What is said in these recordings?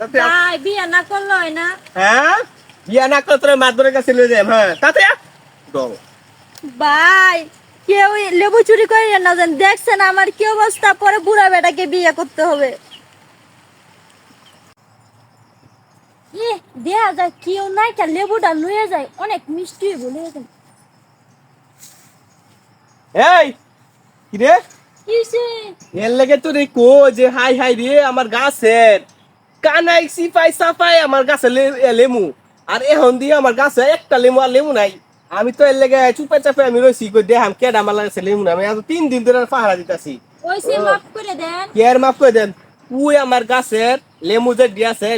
তাতে তাই বিয়ে না করলে হয় না। হ্যাঁ? বিয়া না করে তোর মাদুরের কাছে লয়ে যাই হ্যাঁ? তাতে দৌ ভাই কেউ লেবু চুরি করে না জান দেখছেন আমার কি অবস্থা? পরে বুড়া বেটাকে বিয়ে করতে হবে। এ দেয়া যায় কেউ নাই কা লেবুটা লয়ে যায় অনেক মিষ্টি বলে এই কি রে কিসে এর লেগে তো রে কো যে হাই হাই রে আমার গাছের। কানাই সিপাই সাপাই আমার গাছে লেমু। আর এখন দিয়ে আমার গাছে একটা লেমু আর লেমু নাই। আমি তো এর লেগে চুপে চাপে আমি রয়েছি কই কেডা আমার লাগছে লেমু না। আমি আজ তিন দিন ধরে পাহারা দিতেছি। সে মাফ করে দেন। তুই আমার গাছের লেমু যে দিয়াছে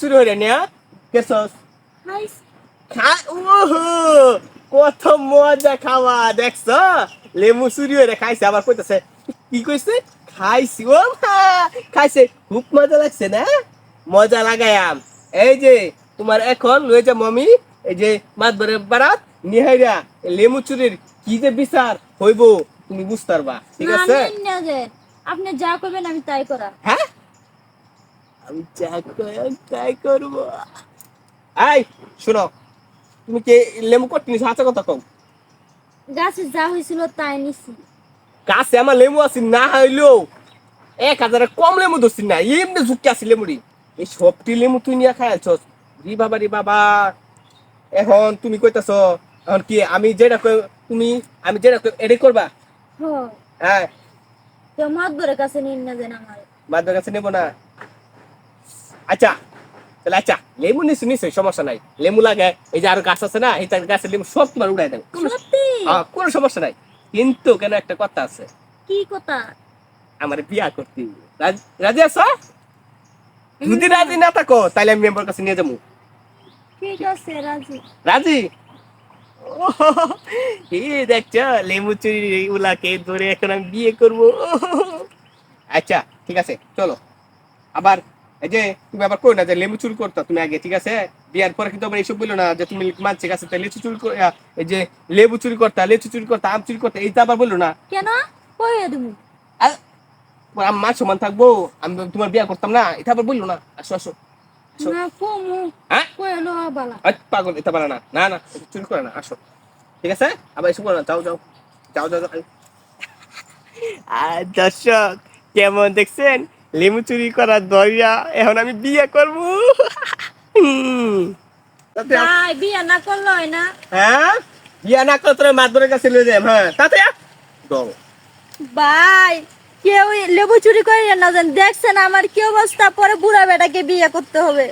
শুরু হয়ে নেয়া কেসস ওহো, কত মজা খাওয়া দেখছ? লেমু চুরি হয়ে খাইছে আবার কইতাছে কি কইছে? খাইছি ও খাইছে। খুব মজা লাগছে না? মজা লাগায়াম। এই যে তোমার এখন লয়ে যা মমি এই যে মাতবরে বারাত নিহাইরা লেমু চুরির কি যে বিচার হইব তুমি বুঝতে পারবা ঠিক আছে? আপনি যা করবেন আমি তাই করা হ্যাঁ? আমি যা করার তাই করব। আই শোনো তুমি কে লেমু কট নিছো? হাতে কথা কও। গাছে যা হয়েছিল তাই নিছি। কাছে আমার লেমু আছে না হইলেও এক হাজারে কম লেমু ধরছি না এমনি ঝুঁকি আছে লেমুরি এই সবটি লেমু তুই নিয়ে খাই আছস রি বাবা রি বাবা। এখন তুমি কইতাছ এখন কি আমি যেটা কই তুমি আমি যেটা কই এটাই করবা? হ্যাঁ। তো মাতবরের কাছে নিন না যেন আমার। বাদ কাছে নেব না। আচ্ছা তাহলে আচ্ছা লেমু নিস নিশ্চয়ই সমস্যা নাই। লেমু লাগে এই যে আরও গাছ আছে না এই গাছের লেমু সব তোমার উড়াই দেবে। কোনো- হ্যাঁ, কোনো সমস্যা নাই। কিন্তু কেন একটা কথা আছে। কি কথা? আমার বিয়া করতে রাজ- রাজি আছো? যদি রাজি না থাকো তাহলে আমি মেম্বার কাছে নিয়ে যাব। ঠিক আছে রাজি। রাজি? এই দেখছ লেমু চুরি উলাকে ধরে এখন আমি বিয়ে করব। আচ্ছা ঠিক আছে চলো। আবার এই যে তুমি আবার কই না যে লেবু চুরি করতো তুমি আগে ঠিক আছে? বিয়ার পরে কিন্তু আবার এইসব বলল না যে তুমি মানছে কাছে তাই লিচু চুরি এই যে লেবু চুরি করতা লিচু চুরি করতা আম চুরি করতা এইটা আবার বলল না। কেন? কইয়ে তুমি। আর আমি মা সমান থাকব আমি তোমার বিয়া করতাম না এটা আবার বলল না। আসো আসো। হ্যাঁ? বালা? পাগল এটা পারে না। না না চুরি করে না আসো। ঠিক আছে? আবার এসব করে না যাও যাও। যাও যাও আর দর্শক কেমন দেখছেন? লেবু চুরি করার দরিয়া এখন আমি বিয়ে করব। বিয়ে না করল হয় না। হ্যাঁ? বিয়া না করে তোর মাতবরের কাছে লয়ে যাই হ্যাঁ। তাতে দাও ভাই কেউ লেবু চুরি করে না জান। দেখছেন আমার কি অবস্থা? পরে বুড়া বেটাকে বিয়ে করতে হবে।